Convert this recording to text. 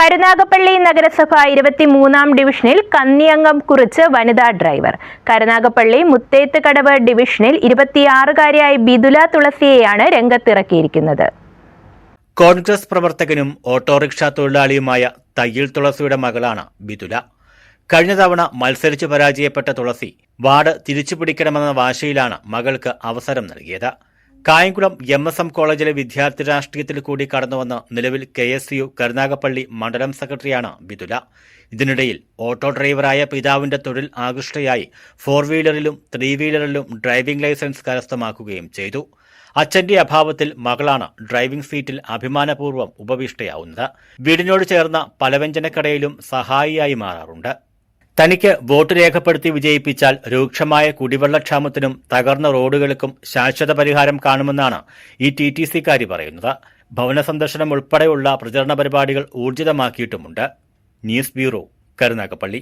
കരുനാഗപ്പള്ളി നഗരസഭ ഇരുപത്തിമൂന്നാം ഡിവിഷനിൽ കന്നിയംഗം കുറിച്ച് വനിതാ ഡ്രൈവർ. കരുനാഗപ്പള്ളി മുത്തേത്ത് കടവ് ഡിവിഷനിൽ ഇരുപത്തിയാറുകാരിയായ ബിദുല തുളസിയെയാണ് രംഗത്തിറക്കിയിരിക്കുന്നത്. കോൺഗ്രസ് പ്രവർത്തകനും ഓട്ടോറിക്ഷ തൊഴിലാളിയുമായ തയ്യിൽ തുളസിയുടെ മകളാണ് ബിദുല. കഴിഞ്ഞ തവണ മത്സരിച്ച് പരാജയപ്പെട്ട തുളസി വാർഡ് തിരിച്ചുപിടിക്കണമെന്ന വാശിയിലാണ് മകൾക്ക് അവസരം നൽകിയത്. കായംകുളം എം എസ് എം കോളേജിലെ വിദ്യാർത്ഥി രാഷ്ട്രീയത്തിൽ കൂടി കടന്നുവന്ന നിലവിൽ കെ എസ് യു കരുനാഗപ്പള്ളി മണ്ഡലം സെക്രട്ടറിയാണ് ബിതുല ഇതിനിടയിൽ ഓട്ടോ ഡ്രൈവറായ പിതാവിന്റെ തൊഴിൽ ആകൃഷ്ടയായി ഫോർ വീലറിലും ത്രീ വീലറിലും ഡ്രൈവിംഗ് ലൈസൻസ് കരസ്ഥമാക്കുകയും ചെയ്തു. അച്ഛന്റെ അഭാവത്തിൽ മകളാണ് ഡ്രൈവിംഗ് സീറ്റിൽ അഭിമാനപൂർവം ഉപവിഷ്ടയാവുന്നത്. വീടിനോട് ചേർന്ന പലവ്യഞ്ജനക്കടയിലും സഹായിയായി മാറാറുണ്ട്. തനിക്ക് വോട്ട് രേഖപ്പെടുത്തി വിജയിപ്പിച്ചാൽ രൂക്ഷമായ കുടിവെള്ളക്ഷാമത്തിനും തകർന്ന റോഡുകൾക്കും ശാശ്വത പരിഹാരം കാണുമെന്നാണ് ഈ ടി ടി സിക്കാരി പറയുന്നത്. ഭവന സന്ദർശനം ഉൾപ്പെടെയുള്ള പ്രചരണ പരിപാടികൾ ഊർജിതമാക്കിയിട്ടുമുണ്ട്. News bureau Karunagappally.